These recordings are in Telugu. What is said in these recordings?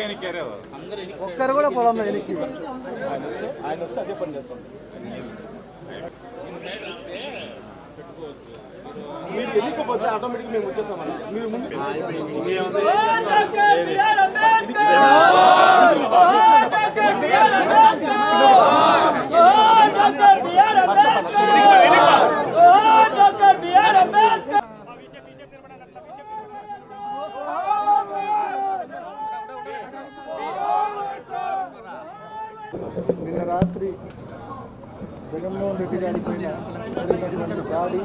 ఎనికారు ఒక్కరు కూడా పొలంలో వెనక్కి ఆయన వస్తే ఆయన వస్తే అదే పని చేస్తాం. మీరు వెళ్ళిపోతే ఆటోమేటిక్ మేము వచ్చేసామన్నా మీరు ముందు నిన్న రాత్రి జగన్మోహన్ రెడ్డి గారి పైన జరిగినటువంటి దాడి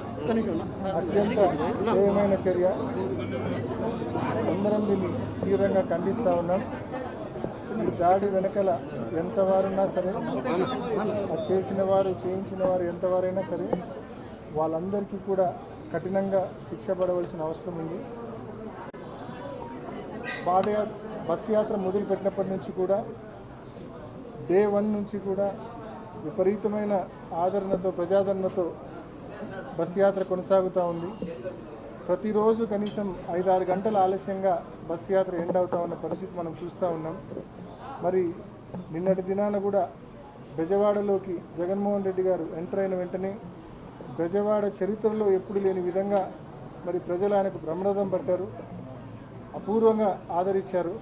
అత్యంత తీవ్రమైన చర్య? అందరం దీన్ని తీవ్రంగా ఖండిస్తూ ఉన్నాం. ఈ దాడి వెనకల ఎంతవారున్నా సరే అది చేసిన వారు చేయించిన వారు ఎంతవారైనా సరే వాళ్ళందరికీ కూడా కఠినంగా శిక్ష పడవలసిన అవసరం ఉంది. పాదయాత్ర బస్ యాత్ర మొదలుపెట్టినప్పటి నుంచి కూడా డే వన్ నుంచి కూడా విపరీతమైన ఆదరణతో ప్రజాదరణతో బస్ యాత్ర కొనసాగుతూ ఉంది. ప్రతిరోజు కనీసం ఐదారు గంటల ఆలస్యంగా బస్ యాత్ర ఎండ్ అవుతా ఉన్న పరిస్థితి మనం చూస్తూ ఉన్నాం. మరి నిన్నటి దినాన కూడా బెజవాడలోకి జగన్మోహన్ రెడ్డి గారు ఎంటర్ అయిన వెంటనే బెజవాడ చరిత్రలో ఎప్పుడు లేని విధంగా మరి ప్రజలు ఆయనకు బ్రహ్మరథం పట్టారు. అపూర్వంగా ఆదరించారు.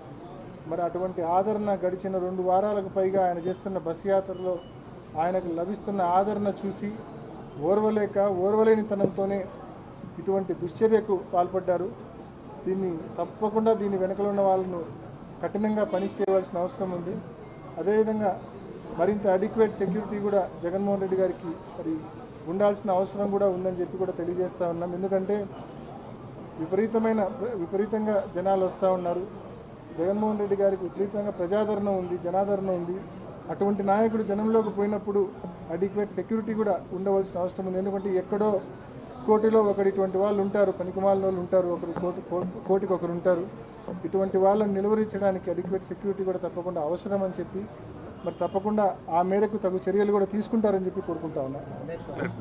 మరి అటువంటి ఆదరణ గడిచిన రెండు వారాలకు పైగా ఆయన చేస్తున్న బస్ యాత్రలో ఆయనకు లభిస్తున్న ఆదరణ చూసి ఓర్వలేక ఓర్వలేనితనంతోనే ఇటువంటి దుశ్చర్యకు పాల్పడ్డారు. దీన్ని తప్పకుండా దీని వెనుకలో ఉన్న వాళ్ళను కఠినంగా పనిష్ చేయవలసిన అవసరం ఉంది. అదేవిధంగా మరింత అడిక్వేట్ సెక్యూరిటీ కూడా జగన్మోహన్ రెడ్డి గారికి మరి ఉండాల్సిన అవసరం కూడా ఉందని చెప్పి కూడా తెలియజేస్తూ ఉన్నాం. ఎందుకంటే విపరీతమైన విపరీతంగా జనాలు వస్తూ ఉన్నారు. జగన్మోహన్ రెడ్డి గారికి విపరీతంగా ప్రజాదరణ ఉంది జనాదరణ ఉంది. అటువంటి నాయకుడు జనంలోకి పోయినప్పుడు అడిక్వేట్ సెక్యూరిటీ కూడా ఉండవలసిన అవసరం ఉంది. ఎందుకంటే ఎక్కడో కోటిలో ఒకరు ఇటువంటి వాళ్ళు ఉంటారు పనికిమాలిన వాళ్ళు ఉంటారు ఒకరు కోటి కో- కోటికి ఒకరు ఉంటారు. ఇటువంటి వాళ్ళని నిలువరించడానికి అడిక్వేట్ సెక్యూరిటీ కూడా తప్పకుండా అవసరం అని చెప్పి మరి తప్పకుండా ఆ మేరకు తగు చర్యలు కూడా తీసుకుంటారని చెప్పి కోరుకుంటా ఉన్నా.